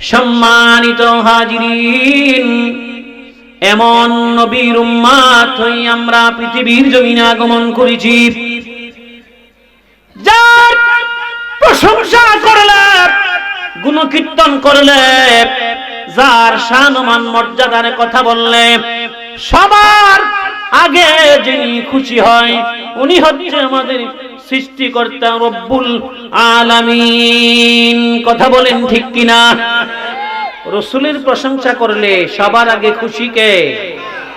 সম্মানিত হাজিরিন, এমন নবীর উম্মাত হই আমরা পৃথিবীর জমিনে আগমন করেছি। যার প্রশংসা করলে, গুণকীর্তন করলে, যার শানমান মর্যাদার কথা বললে, সবার আগে যিনি খুশি হয়, উনি হচ্ছে আমাদের সৃষ্টিকর্তা রব্বুল আলামিন। কথা বলেন ঠিক কিনা? রসুলের প্রশংসা করলে সবার আগে খুশি কে?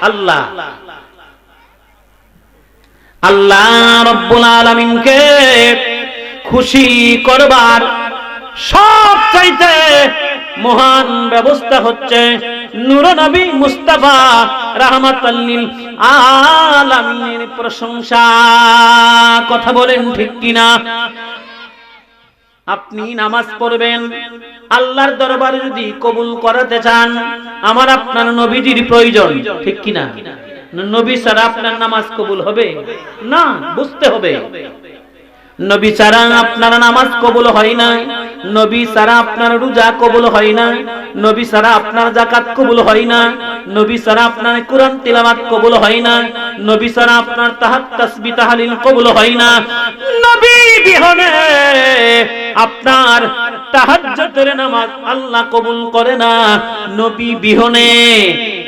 আল্লাহ। আল্লাহ রব্বুল আলামিনকে খুশি করবার সব চাইতে মহান ব্যবস্থা হচ্ছে নূর নবী মুস্তাফা রাহমাতাল্লিল আলামিনের প্রশংসা। কথা বলেন ঠিক কিনা? আপনি নামাজ পড়বেন, আল্লাহর দরবারে যদি কবুল করাতে চান, আমার আপনার নবীজির প্রয়োজন, ঠিক কিনা? নবী ছাড়া আপনার নামাজ কবুল হবে? না, বুঝতে হবে। নবী ছাড়া আপনার নামাজ কবুল হয় না নবী ছাড়া আপনার রোজা কবুল হয় না নবী ছাড়া আপনার জাকাত কবুল হয় না নবী ছাড়া আপনার কোরআন তিলাওয়াত কবুল হয় না নবী ছাড়া আপনার তাহাত তাসবিহ তাহলিল কবুল হয় না নবী বিহনে আপনার তাহাজ্জুদের নামাজ আল্লাহ কবুল করে না। নবী বিহনে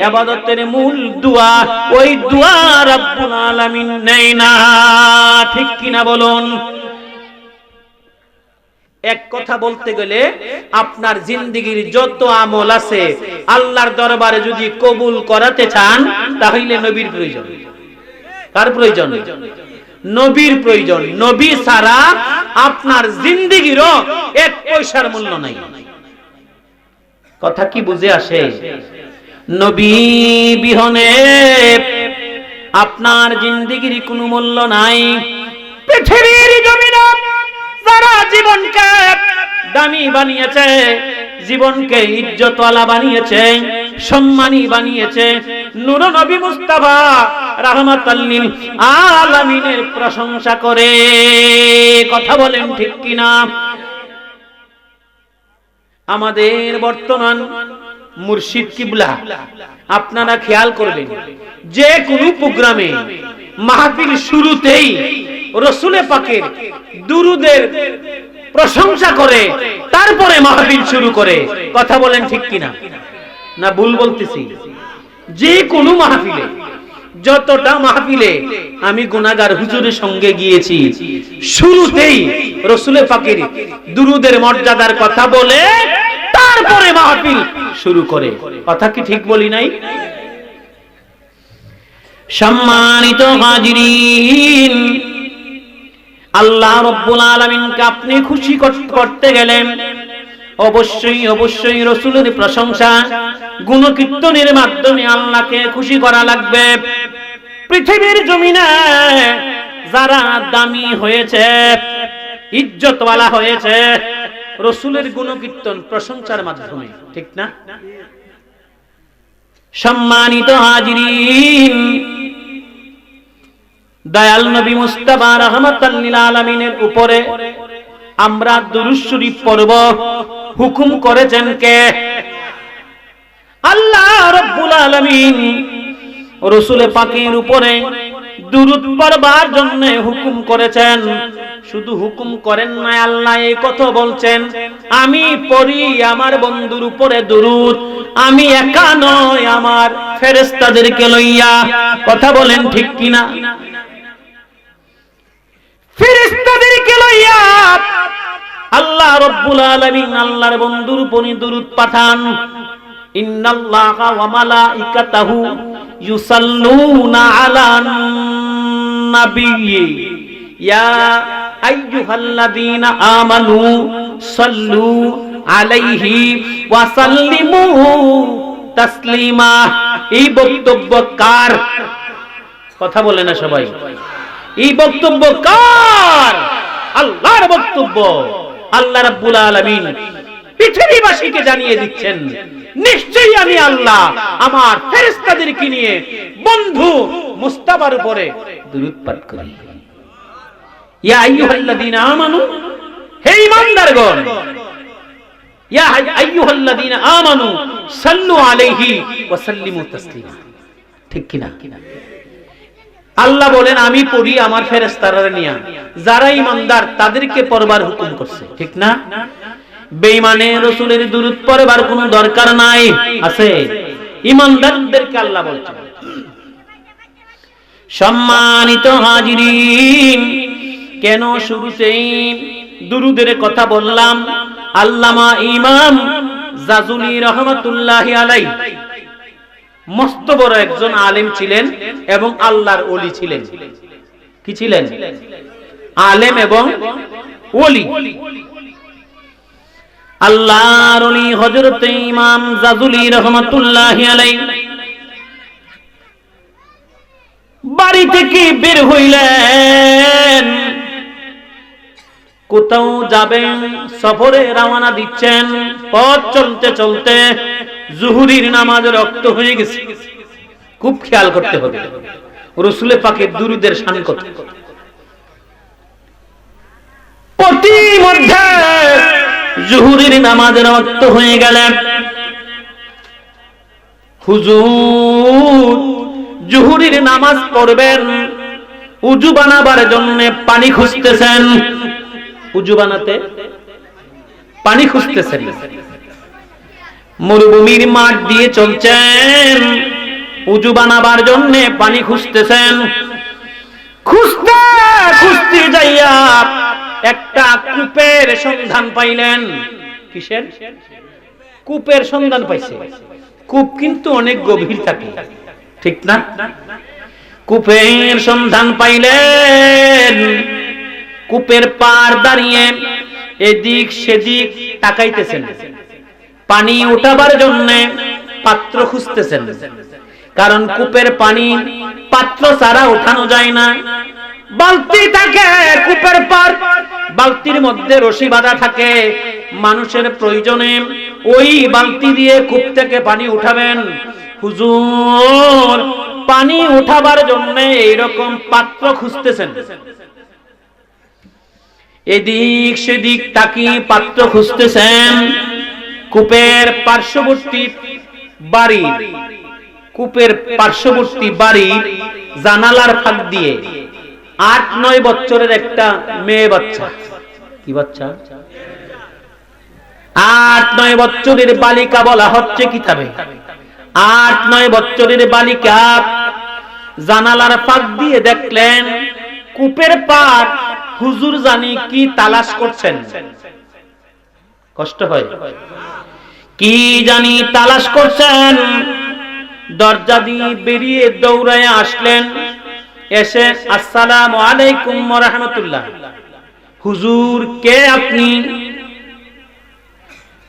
ইবাদতের মূল দোয়া ওই দোয়া রব্বুল আলামিন নেয় না। ঠিক কিনা বলুন? এক কথা বলতে গেলে আপনার জিন্দিগির যত আমল আছে আল্লাহর দরবারে যদি কবুল করাতে চান, তাহলে নবীর প্রয়োজন। কার প্রয়োজন? নবীর প্রয়োজন। নবী ছাড়া আপনার জিন্দিগিরও এক পয়সার মূল্য নাই। কথা কি বুঝে আসে? নবী বিহনে আপনার জিন্দিগির কোনো মূল্য নাই। পৃথিবীর জমিন যারা জীবনকে দামি বানিয়েছে জীবনকে ইজ্জতওয়ালা বানিয়েছে, সম্মানী বানিয়েছে। নূর নবী মুস্তাফা রাহমাতাল্লিল আলামিনের প্রশংসা করে। কথা বলেন ঠিক কিনা? আমাদের বর্তমান মুর্শিদ কিবলা, আপনারা খেয়াল করবেন, যে কোনো প্রোগ্রামে মাহফিল শুরুতেই রসুলে পাকের দুরুদের প্রশংসা করে, তারপরে মাহফিল শুরু করে। কথা বলেন ঠিক কিনা? না, ভুল বলতেছি। যে কোনো মাহফিলে, যতটা মাহফিলে আমি গুনাগার হুজুরের সঙ্গে গিয়েছি, শুরুতেই রসুলে পাকের দুরুদের মর্যাদার কথা বলে, তারপরে মাহফিল শুরু করে। কথা কি ঠিক বলি নাই? সম্মানিত হাজিরিন আল্লাহ রব্বুল আলমিনকে আপনি খুশি করতে গেলেন অবশ্যই অবশ্যই রসুলের প্রশংসা, গুণকীর্তনের মাধ্যমে আল্লাহকে খুশি করা লাগবে। পৃথিবীর জমিনে যারা দামি হয়েছে, ইজ্জতওয়ালা হয়েছে, রসুলের গুণকীর্তন প্রশংসার মাধ্যমে, ঠিক না? সম্মানিত হাজিরিন দয়াল নবী মুস্তাফা রহমতাল্লিল আলমিনের উপরে আমরা দুরুদ শরীফ পড়ব। হুকুম করেছেন কে? আল্লাহ রব্বুল আলামিন রসুল পাকের উপরে দুরুদ পড়বার জন্য হুকুম করেছেন। শুধু হুকুম করেন না আল্লাহ এই কথা বলছেন, আমি পড়ি আমার বন্ধুর উপরে দুরুদ, আমি একা নয় আমার ফেরেস্তাদেরকে লইয়া। কথা বলেন ঠিক কিনা? ফেরেশতাদেরকে লইয়া আল্লাহ রব্বুল আলামিন আল্লাহর বন্ধুর উপরে দরুদ পাঠান। ইন্নাল্লাহা ওয়া মালাইকাতাহু ইউসাল্লুনা আলান নাবিয়্যি ইয়া আইয়ুহাল্লাযীনা আমানু সাল্লু আলাইহি ওয়া সাল্লিমু তাসলিমা। এই বক্তব্য কার? কথা বলে না সবাই। এই বক্তব্য কার? আল্লাহর বক্তব্য। আল্লাহ রাব্বুল আলামিন পৃথিবীবাসীকে জানিয়ে দিচ্ছেন, নিশ্চয়ই আমি আল্লাহ আমার ফেরেশতাদেরকে নিয়ে বন্ধু মুস্তাফার উপরে দুরূদ পাঠ করি। ইয়া আইয়ুহাল্লাযীনা আমানু, হে ঈমানদারগণ, ইয়া আইয়ুহাল্লাযীনা আমানু সাল্লু আলাইহি ওয়া সাল্লিমু তাসলিমা। ঠিক কিনা? আল্লাহ বলেন, আমি পড়ি আমার ফেরেশতারা নিয়া। যারা ইমানদার তাদেরকে পড়বার হুকুম করছে। ঠিক না? বেঈমানে রাসূলের দুরূদ পড়বার কোনো দরকার নাই। আছে। ইমানদারদেরকে আল্লাহ বলছেন, সম্মানিত হাজিরিন, কেন শুরুতেই দুরুদের কথা বললাম? আল্লামা ইমাম জাজুলি রহমতুল্লাহ আলাই মস্ত বড় একজন আলেম ছিলেন এবং আল্লাহর ওলি ছিলেন। কি ছিলেন? আলেম এবং ওলি। আল্লাহর ওলি হযরত ইমাম জাজুলি আলাইহি। বাড়ি থেকে বের হইলেন। কোথাও যাবেন, সফরে রওনা দিচ্ছেন, পথ চলতে চলতে জুহুরির নামাজ রক্ত হয়ে গেছে। খুব খেয়াল করতে হবে। রসুলে পাকের দুরুদের প্রতি মধ্যে জুহুরির নামাজ রক্ত হয়ে গেলেন হুজুর জুহুরির নামাজ পড়বেন, উজু বানাবার জন্য পানি খুঁজতেছেন। উজু বানাতে পানি খুঁজতেছেন। মরুভূমির মাঠ দিয়ে চলছেন। উজু বানাবার জন্য পানি খুঁজতেছেন। খুঁজতে খুঁজতে যাইয়া একটা কূপের সন্ধান পাইলেন। কিসের? কূপের সন্ধান পাইছে। কূপ কিন্তু অনেক গভীর থাকে। ঠিক না? কূপের সন্ধান পাইলেন। কূপের পার দাঁড়িয়ে এদিক সেদিক তাকাইতেছেন। পানি উঠাবার জন্য পাত্র খুঁজতেছেন। কারণ কূপের পানি পাত্র ছাড়া উঠানো যায় না। বালতি থাকে, কূপের পার। বালতির মধ্যে রশি বাঁধা থাকে। মানুষের প্রয়োজনে ওই বালতি দিয়ে কূপ থেকে পানি উঠাবেন। হুজুর, পানি উঠাবার জন্য এইরকম পাত্র খুঁজতেছেন। এদিক সেদিক তাকি পাত্র খুঁজতেছেন। কূপের পার্শ্ববর্তী বাড়ি, কূপের পার্শ্ববর্তী বাড়ি জানালার ফাঁক দিয়ে আট, নয় বছরের একটা মেয়ে বাচ্চা। কি বাচ্চা? আট, নয় বছরের বালিকা বলা হচ্ছে কিতাবে। আট, নয় বছরের বালিকা জানালার ফাঁক দিয়ে দেখলেন কূপের পার হুজুর জানি কি তালাশ করছেন। কষ্ট হয়। কি জানি তালাশ করছেন? দরজা দিয়ে বেরিয়ে দৌড়ায় আসলেন। এসে, আসসালাম আলাইকুম রহমতুল্লাহ। হুজুর, কে আপনি?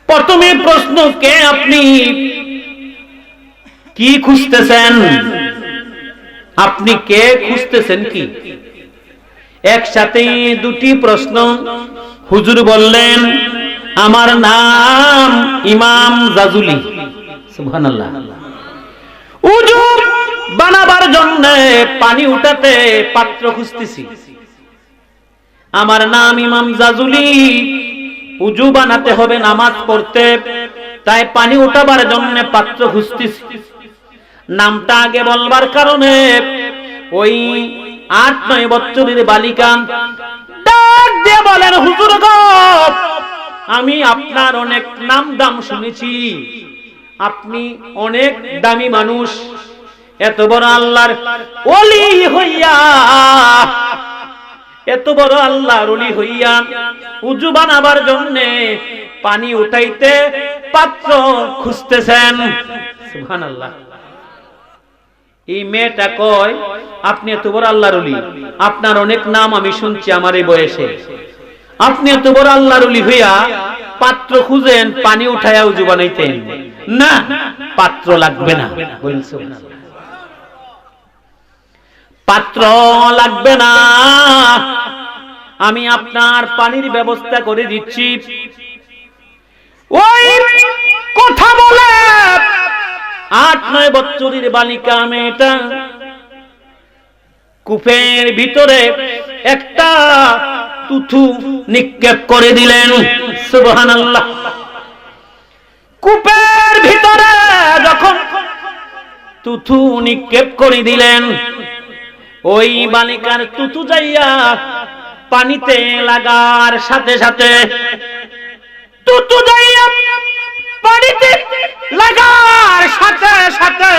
প্রথমে প্রশ্ন, কে আপনি? কি খুঁজতেছেন? আপনি কে খুঁজতেছেন কি? একসাথে দুটি প্রশ্ন। হুজুর বললেন আমার নাম ইমাম জাজুলি। সুবহানাল্লাহ। উজু বানাবার জন্য পানি উঠাতে পাত্র খুঁজতেছি। আমার নাম ইমাম জাজুলি। উজু বানাতে হবে, নামাজ পড়তে। তাই পানি উঠাবার জন্য পাত্র খুঁজতেছি। নামটা আগে বলবার কারণে ওই আট নয় বছরের বালিকা বলেন, হুজুর গো আমি আপনার অনেক নাম দাম শুনেছি। আপনি অনেক দামি মানুষ। এত বড় আল্লাহর ওলি হইয়া, এত বড় আল্লাহর ওলি হইয়া উজু বানাবার জন্য পানি উঠাইতে পাত্র খুঁজতেছেন। সুবহানাল্লাহ। এই মেয়েটা কয়, আপনি এত বড় আল্লাহর ওলি। আপনার অনেক নাম আমি শুনছি আমার এই বয়সে। আপনি এত বড় আল্লাহর ওলি হইয়া পাত্র খুঁজেন, পানি উঠাইয়া উজু বানাইতেন। না, পাত্র লাগবে না। পাত্র লাগবে না। আমি আপনার পানির ব্যবস্থা করে দিচ্ছি। ওই কথা বলে। আট নয় বছরের বালিকা মেয়েটা কূপের ভিতরে একটা তুথু নিক্ষেপ করে দিলেন। সুবহানাল্লাহ। কূপের ভিতরে যখন তুথু নিক্ষেপ করে দিলেন, ওই বালিকার তুতু যাইয়া পানিতে লাগার সাথে সাথে তুতু যাইয়া পানিতে লাগার সাথে সাথে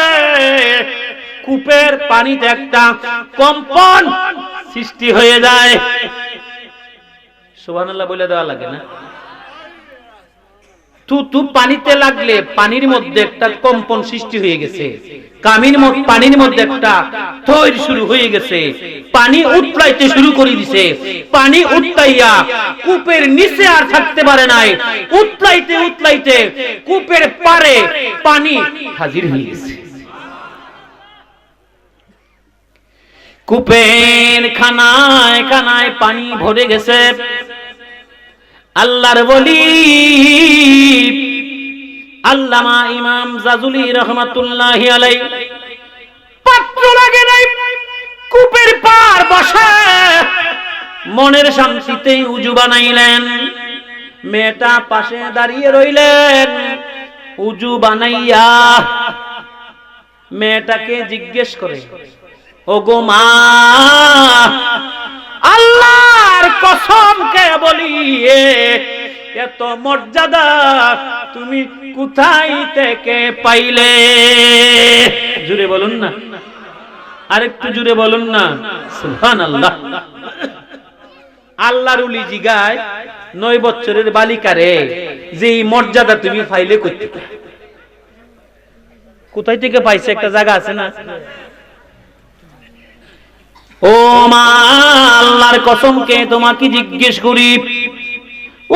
কূপের পানিতে একটা কম্পন সৃষ্টি হয়ে যায়। বলে দেওয়া লাগে না? থুতু পানিতে লাগলে পানির মধ্যে একটা কম্পন সৃষ্টি হয়ে গেছে। পানির মধ্যে একটা থইর শুরু হয়ে গেছে। পানি উৎপাইতে শুরু করে দিছে। পানি উৎপাইয়া কূপের নিচে আর থাকতে পারে নাই। উৎপাইতে উৎপাইতে কূপের পারে পানি হাজির হয়ে গেছে। কূপের খানায় খানায় পানি ভরে গেছে। আল্লাহর বলি আল্লামা ইমাম জাজুলি রহমাতুল্লাহ আলাই পাত্র লাগে নাই, কূপের পার বসে। মনের শান্তিতে উজু বানাইলেন। মেয়েটা পাশে দাঁড়িয়ে রইলেন, উজু বানাইয়া। মেয়েটাকে জিজ্ঞেস করে ও গো মা, আল্লাহর কসমকে বলি এত মর্যাদা তুমি কোথায় থেকে পাইলে? জুড়ে বলুন না। আরেকটু জুড়ে বলুন না। সুহান আল্লাহ আল্লাহর উলি জিগায় নয় বছরের বালিকারে যে এই মর্যাদা তুমি ফাইলে করতে কোথায় থেকে পাইছে? একটা জায়গা আছে না? ও মা, আল্লাহর কসমকে তোমাকে জিজ্ঞেস করি,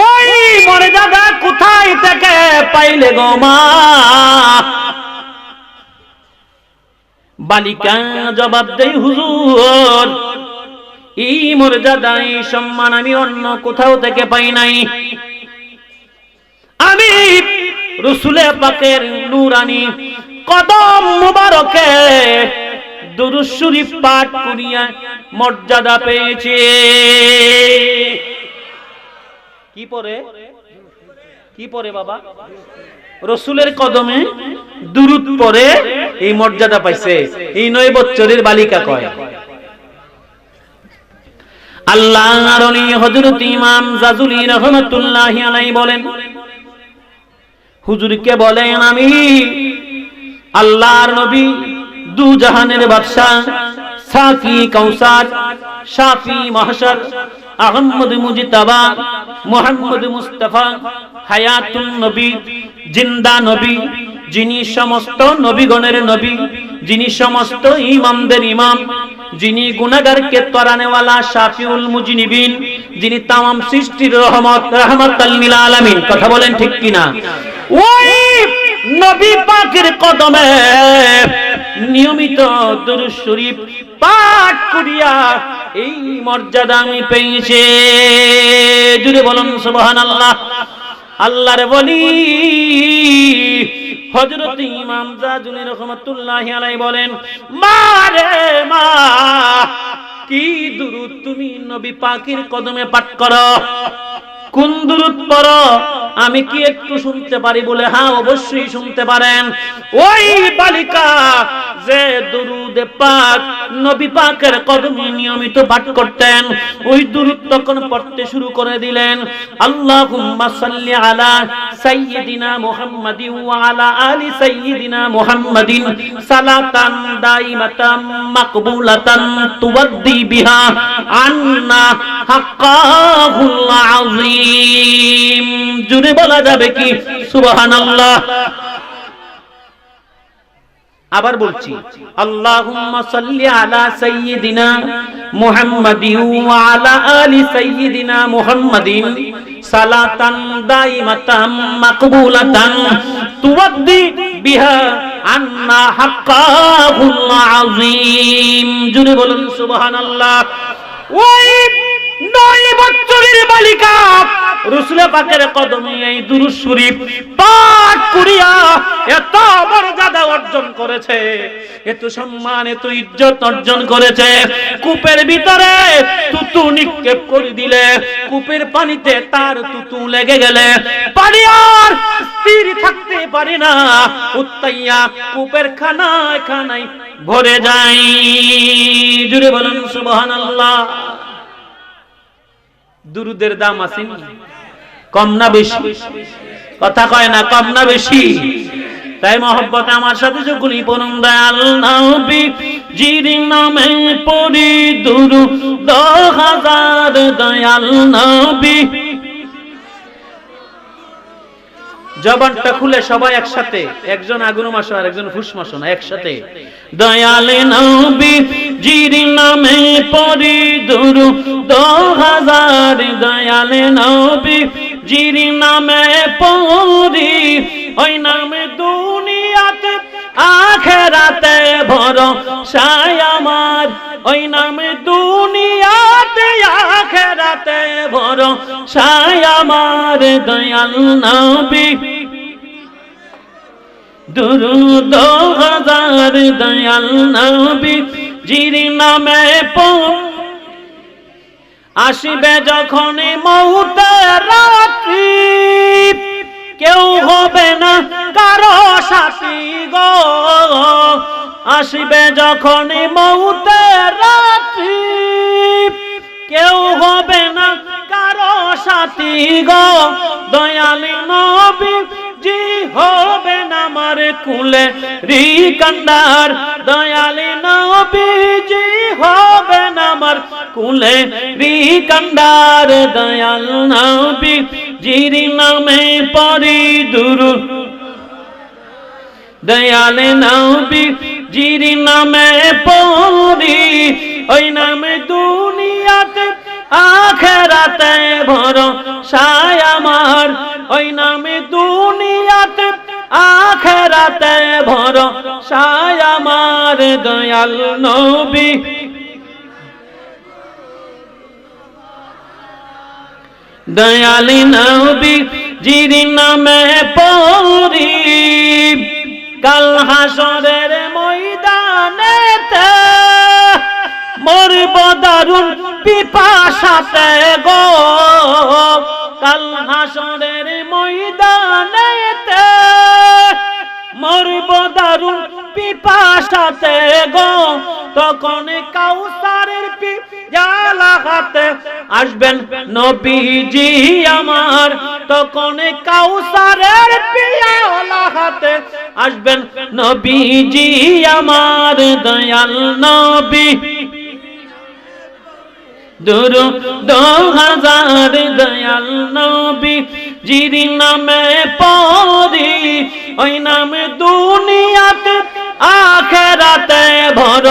ওই মর্যাদা কোথায় থেকে পাইলে গো মা? বালিকা জবাব দেই হুজুর, এই মর্যাদা এই সম্মান আমি অন্য কোথাও থেকে পাই নাই। আমি রসুলে পাকের নুরানি কদম মুবারকে দুরুদ শরীফ পাঠ করিয়া মর্যাদা পেয়েছে। কি পরে কি পরে বাবা? রসুলের কদমে দুরুদ পরে এই মর্যাদা পাইছে। এই নয় বছরের বালিকা কয়? আল্লাহর অলি হযরত ইমাম জাজুলি রাহমাতুল্লাহি আলাইহি বলেন, হুজুরকে বলেন আমি, আল্লাহর নবী দু জাহানের বাদশাহ সাফি কাউসার, সাফি মাহশার আহমদ মুজতাবা, মুহাম্মদ মুস্তাফা, হায়াতুন নবী, জিন্দা নবী, যিনি সমস্ত নবীগণের নবী, যিনি সমস্ত ইমামদের ইমাম, যিনি গুনাহগারকে তরানেওয়ালা শাফিউল মুজনিবিন, যিনি তামাম সৃষ্টির রহমত, রাহমাতাল লিল আলামিন কথা বলেন ঠিক কিনা? ওই নবী পাকের কদমে নিয়মিত দুরূদ শরীফ পাঠ করিয়া এই মর্যাদা আমি পেয়েছে। জুড়ে বলুন সুবহানাল্লাহ। আল্লাহর বলি হযরত ইমাম জাজুলি রহমাতুল্লাহি আলাইহি বলেন, মা রে মা, কি দুরূদ তুমি নবী পাকের কদমে পাঠ করো? কোন দুরুদ পড়ো? আমি কি একটু শুনতে পারি বলে? হ্যাঁ অবশ্যই শুনতে পারেন। ওই বালিকা যে দুরুদে পাক, নবী পাকের কদমে নিয়মিত পাঠ করতেন, ওই দুরুদ তখন পড়তে শুরু করে দিলেন। আল্লাহুম্মা সাল্লি আলা সাইয়্যিদিনা মুহাম্মাদিন ওয়া আলা আলি সাইয়্যিদিনা মুহাম্মাদিন সালাতান দাইমাতাম মাকবুলাতান তুওয়াদ্দি বিহা আন্না হাক্কাহুল আযীম। জুড়ে বলা যাবে কি? সুবহানাল্লাহ। আবার বলছি, আল্লাহুম্মা সাল্লি আলা সাইয়্যিদিনা মুহাম্মাদিন ওয়া আলা আলি সাইয়্যিদিনা মুহাম্মাদিন সালাতান দাইমাতাম মাকবুলাতান তুওয়াদ্দি বিহা আন্না হাক্কাহুল আযীম। জুড়ে বলুন সুবহানাল্লাহ। ওই নয় বছরের বালিকা। রসুলের পাকের কদমে এই দুরুদ শরীফ পাঠ করিয়া এত মর্যাদা অর্জন করেছে, এত সম্মান, এত ইজ্জত অর্জন করেছে। কূপের ভিতরে তুতু নিক্ষেপ করে দিলে, কূপের পানিতে তার তুতু লেগে গেলে। পানি আর স্থির থাকতে পারে না, উত্তাইয়া কূপের খানায় খানায় ভরে যায়। জুড়ে বলেন, সুবহানাল্লাহ। দুরুদের দাম আছে কম না বেশি? কথা কয় না, কম না বেশি? তাই মহব্বত আমার সাথে যখনই পরম দয়াল নবী জির নামে পরি দুরু দশ হাজার দয়াল নবী জবানটা খুলে সবাই একসাথে, একজন আগুন মাসো আর একজন ফুস মাসো না, একসাথে। দয়ালে নবী জির নামে পরি দুরু দশ হাজার। দয়ালে নবী জির নামে পরি, ওই নামে দুনিয়াতে আখেরাতে ভর সাই আমার। ওই নামে দুনিয়াতে আখেরাতে ভর সাই আমার দয়াল নবী। দুরুদ হাজার দয়াল নবী, জির নামে পড়। আসিবে যখন মৌতের রাত্রি। কেউ হবে না কারও সাথী গো। আসিবে যখন মৌতের রাত্রি। কেউ হবে না কারও সাথী গো। দয়ালি নবী জি হবে না আমার কুলে রি কান্ডার দয়ালি নবী জি হবে না আমার কুলে রি কান্ডার দয়াল নবী জির নামে পরি দুরু দয়ালে নবী জির নামে পরি ওই নামে দুনিয়াতে আখেরাতে ভর সায় আমার। ওই নামে দুনিয়াতে আখেরাতে ভর সায় আমার দয়াল নবী। দয়ালি নবী জির নামে পরি কাল হাসরের ময়দানেতে মরব দারুণ পিপাসাতে গো। কাল হাসরের ময়দানেতে মরব দারুণ পিপাসাতে গো। তখন কাউসারের পি জালাহাতে আসবেন নবীজি আমার। তখন কাউসারের পিয়ালা হাতে আসবেন নবীজি আমার। দয়াল নবী দূর দো হাজার দয়াল নবী জির নামে পরি, ওই নামে দুনিয়াতে, আখেরাতে ভর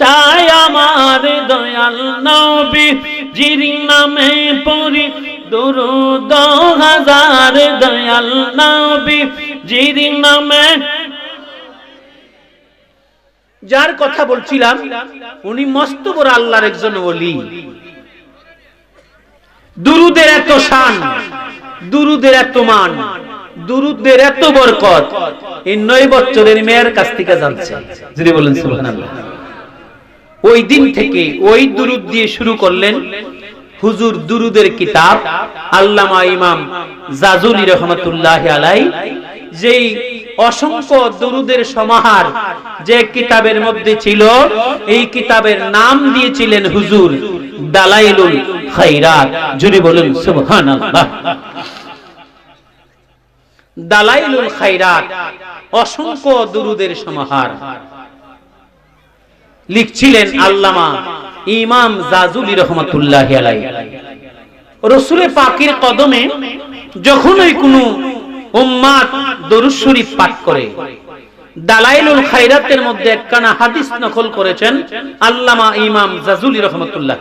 সায় দয়াল নবী। জির নামে পরি দূর দো হাজার দয়াল নবী। জির নামে যার কথা বলছিলাম, উনি মস্ত বড় আল্লাহর একজন ওলি। দুরুদের এত শান। দুরুদের এত মান, দুরুদের এত বরকত, এই নয় বছরের মেয়ের কাছ থেকে জানছে। যদি বলেন, সুবহানাল্লাহ। ওই দিন থেকে ওই দুরুদ দিয়ে শুরু করলেন হুজুর দুরুদের কিতাব, আল্লামা ইমাম জাজুলি রহমতুল্লাহ আলাই যেই অসংখ্য দুরুদের সমাহার যে কিতাবের মধ্যে ছিল, এই কিতাবের নাম দিয়েছিলেন হুজুর। দালাইলুল খাইরাত। যদি বলেন, সুবহানাল্লাহ। দালাইলুল খাইরাত, অসংখ্য দুরুদের সমাহার। লিখছিলেন আল্লামা ইমাম জাজুলি রহমতুল্লাহ আলাই রসুলে পাকের কদমে যখনই কোনো উম্মাদ দরুদ শরীফ পাঠ করে দালাইলুল খাইরাতের মধ্যে একখানা হাদিস নকল করেছেন আল্লামা ইমাম জাজুলি রহমতুল্লাহ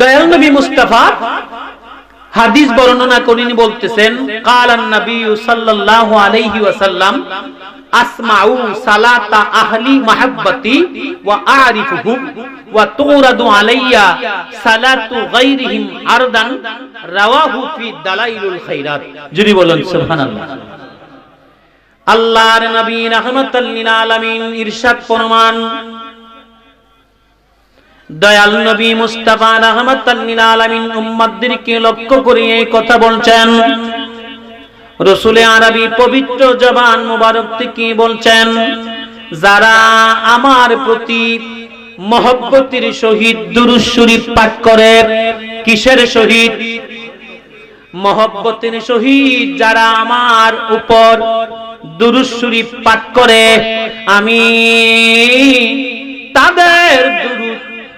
দয়াল নবী মুস্তাফা হাদিস বর্ণনা করিনি বলতেছেন, কালান নবী সাল্লাল্লাহু আলাইহি ওয়াসাল্লাম আসমাউ সালাতা আহলি মাহাব্বতি ওয়া আরিফুহুম ওয়া তুরাদু আলাইয়া সালাতু গায়রিহিম আরদান রাওয়াহু ফি দালাইলুল খাইরাত যদি বলেন, সুবহানাল্লাহ। আল্লাহর নবী রাহমাতাল লিল আলামিন ইরশাদ ফরমান। দয়াল নবী মুস্তাফা রাহমাতাল লিল আলামিন উম্মতদেরকে লক্ষ্য করে এই কথা বলছেন। রসুলে আরবি পবিত্র জবান মুবারক থেকে বলছেন, যারা আমার প্রতি মহব্বতের দুরুদ শরীফ পাঠ করে, কিসের সহিত? মহব্বতের সহিত যারা আমার উপর দুরুদ শরীফ পাঠ করে আমি তাদের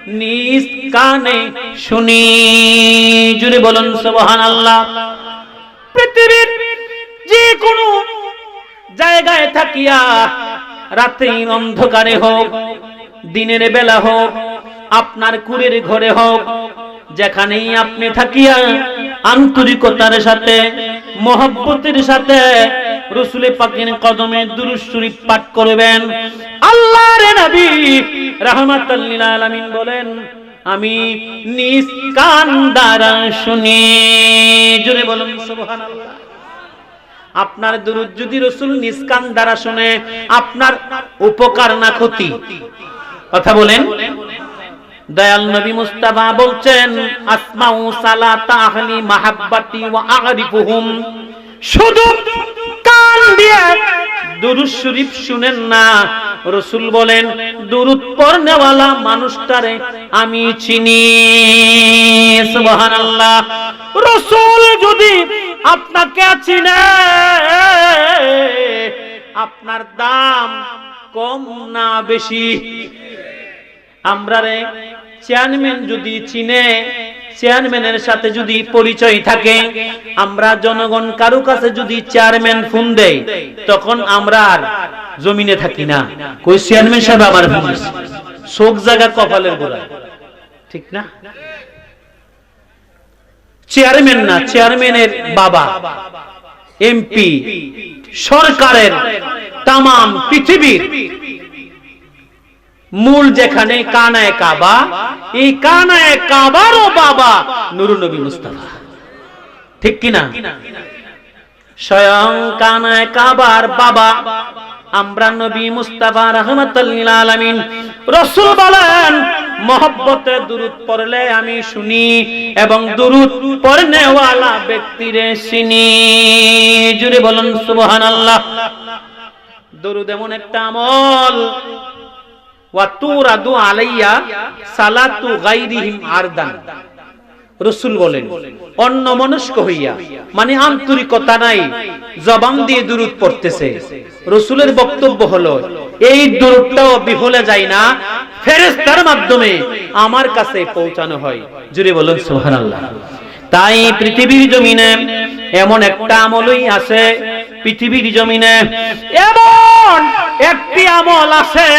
নিজ কানে শুনি। জুড়ে বলুন, সুবহানাল্লাহ। পৃথিবীর যে কোনো জায়গায় থাকিয়া রাতের অন্ধকারে হোক, দিনের বেলা হোক, আপনার কুরের ঘরে হোক, যেখানেই আপনি থাকিয়া আন্তরিকতার সাথে, মহব্বতের সাথে রসুলে পাকের কদমে দুরুদ শরীফ পাঠ করবেন। আল্লাহর নবী রাহমাতাল লিল আলামিন বলেন, আমি নিজ কান দ্বারা শুনি। জুড়ে বলুন, সুবহানাল্লাহ। আপনার দুরুদ যদি রসুল নিষ্কান দ্বারা শুনে, আপনার উপকার না ক্ষতি? কথা বলেন। দয়াল নবী মুস্তাফা বলছেন, আসমাউ মাহাব্বাতি শুধু কান দিয়ে দুরুদ শরীফ শুনেন না, রসুল বলেন, দুরুদ পড়নেওয়ালা মানুষটারে আমি চিনি। সুবহানাল্লাহ। রসুল যদি আপনাকে চিনে, আপনার দাম কম না বেশি। আমরা রে চেয়ারম্যান যদি চিনে, চেয়ারম্যানের সাথে যদি পরিচয় থাকে, আমরা জনগণ কারও কাছে যদি চেয়ারম্যান ফোন দেয় তখন আমরা আর জমিনে থাকি না। কই চেয়ারম্যান সাহেব আমার ফোন। শোক জায়গা কপালের গোড়ায়। ঠিক না? চেয়ারম্যান না, চেয়ারম্যানের বাবা, এমপি, সরকারের তাম পৃথিবীর মূল যেখানে কানায় কাবা, এই কানায় কাবারও বাবা নুরুল নবী মুস্তাফা। ঠিক কিনা? স্বয়ং কানায় কাবার বাবা আমরা নবী মুস্তাফা রহমতুল্লিল আলামিন। রসুল বলেন, মহব্বতে দুরুদ পড়লে আমি শুনি এবং দুরুদ পড়নেওয়ালা ব্যক্তিরে চিনি। জুড়ে বলুন, সুবহানাল্লাহ। দরুদ এমন একটা আমল ওয়াতুরাদু আলাইয়া সালাতু গায়রিহিম আরদান। রসুল বলেন অন্য মনস্ক হইয়া মানে আন্তরিকতা নাই, জবান দিয়ে দুরুদ পড়তেছে। রসুলের বক্তব্য হলো, এই দুরুদটাও বিফলে যায় না, ফেরেশতার মাধ্যমে আমার কাছে পৌঁছানো হয়। জুড়ে বলুন, সুবহানাল্লাহ। তাই পৃথিবীর জমিনে এমন একটা আমলই আছে পৃথিবীর জমিনে। এমন একটি আমল আছে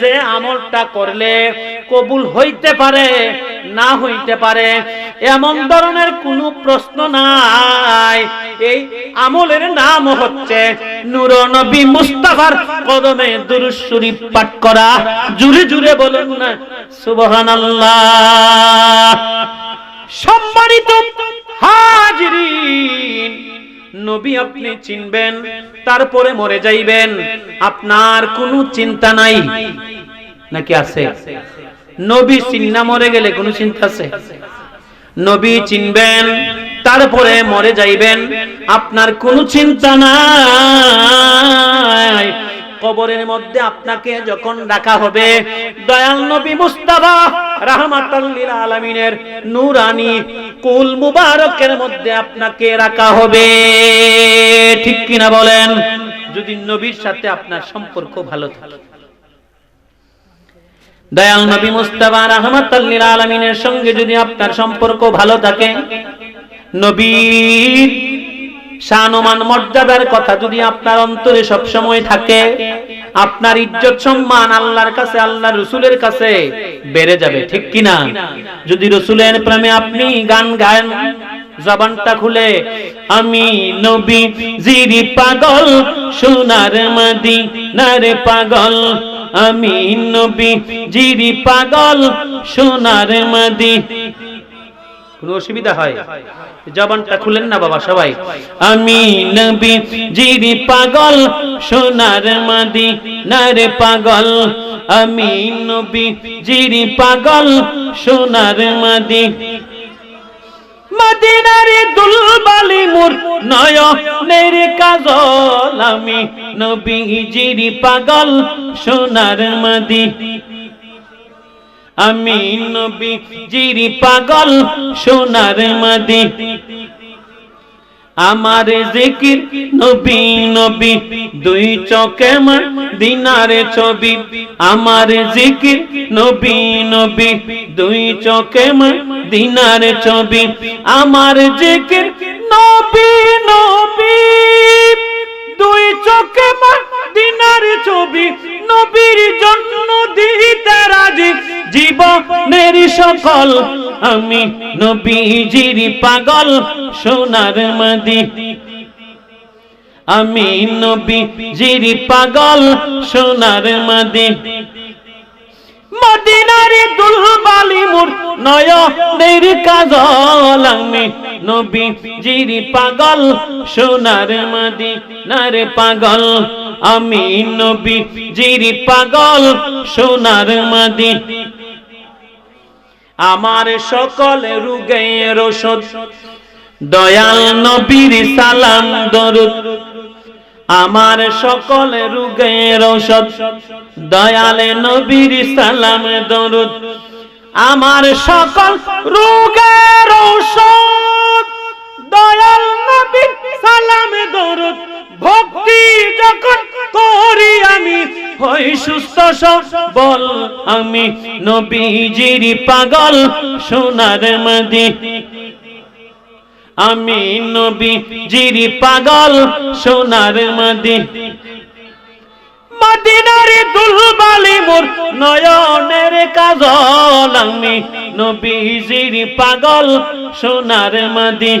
যে আমলটা করলে কবুল হইতে পারে, না হইতে পারে। এমন ধরনের কোনো প্রশ্ন নাই। এই আমলের নাম হচ্ছে নূর নবী মুস্তাফার কদমে দুরূদ শরীফ পাঠ করা। জুড়ে জুড়ে বলুন না, সুবহানাল্লাহ। সম্মানিত নবী আপনি চিনবেন, তারপরে মরে যাইবেন। আপনার কোনো চিন্তা নাই। নাকি আছে? নবী চিন্না মরে গেলে কোনো চিন্তা আছে? নবী চিনবেন, তারপরে মরে যাইবেন। আপনার কোনো চিন্তা নাই। কবরের মধ্যে আপনাকে যখন রাখা হবে, দয়াল নবী মুস্তাফা রাহমাতাল লিল আলামিনের নূরানি কুল মুবারকের মধ্যে আপনাকে রাখা হবে। ঠিক কিনা বলেন? যদি নবীর সাথে আপনার সম্পর্ক ভালো থাকে। দয়াল নবী মুস্তাফা রাহমাতাল লিল আলামিনের সঙ্গে যদি আপনার সম্পর্ক ভালো থাকে, নবীর শানমান মর্যাদার কথা যদি আপনার অন্তরে সব সময় থাকে, আপনার ইজ্জত, সম্মান আল্লাহর কাছে আল্লাহ রসুলের কাছে বেড়ে যাবে, ঠিক কিনা? যদি রসুলের প্রেমে আপনি গান গান, জবানটা খুলে, আমি নবী জিরি পাগল, সোনার মাদি নারে পাগল, আমি নবী জিরি পাগল, সোনার মাদি কোনো অসুবিধা হয়। জবানটা খুলেন না বাবা সবাই। আমি নবী জিরি পাগল, সোনার মাদি নারে পাগল। আমি নবী জিরি পাগল, সোনার মাদি মদিনারে দুলবালি মুর নয়নের কাজল। আমি নবীজির পাগল, সোনার মাদি আমি নবীজির পাগল সোনার মাদি। আমার জিকির নবী নবী, দুই চোখে দিনারে ছবি। আমার জিকির নবী নবী, দুই চোখে দিনারে ছবি। আমার জিকির নবী নবী, দুই চোখে দিনার ছবি, নবীর জন্য দিতে রাজি। জীবনের সকল, আমি নবীজির পাগল সোনার মাদি। আমি নবীজির পাগল সোনার মাদি। মদিনারে দুলবালি মুর নয়নের কাজল। আমি নবী জিরি পাগল সোনার মাদি নারে পাগল। আমি নবী জিরি পাগল সোনার মাদি। আমার সকল রুগের ওষুধ দয়াল নবীর সালাম দরুদ। আমার সকল রোগের ঔষধ দয়ালে নবীর সালাম দরুদ। আমার সকল রোগের ঔষধ দয়াল নবী, সালাম, দরুদ, ভক্তি যখন করি আমি হই সুস্থ সবল আমি নবীজির পাগল সোনার মদি। আমি নবী জিরি পাগল সোনার মাদি। মদিনারে দুলবালি মোর নয়নের কাজল আমি। নবীজির পাগল সোনার মাদি।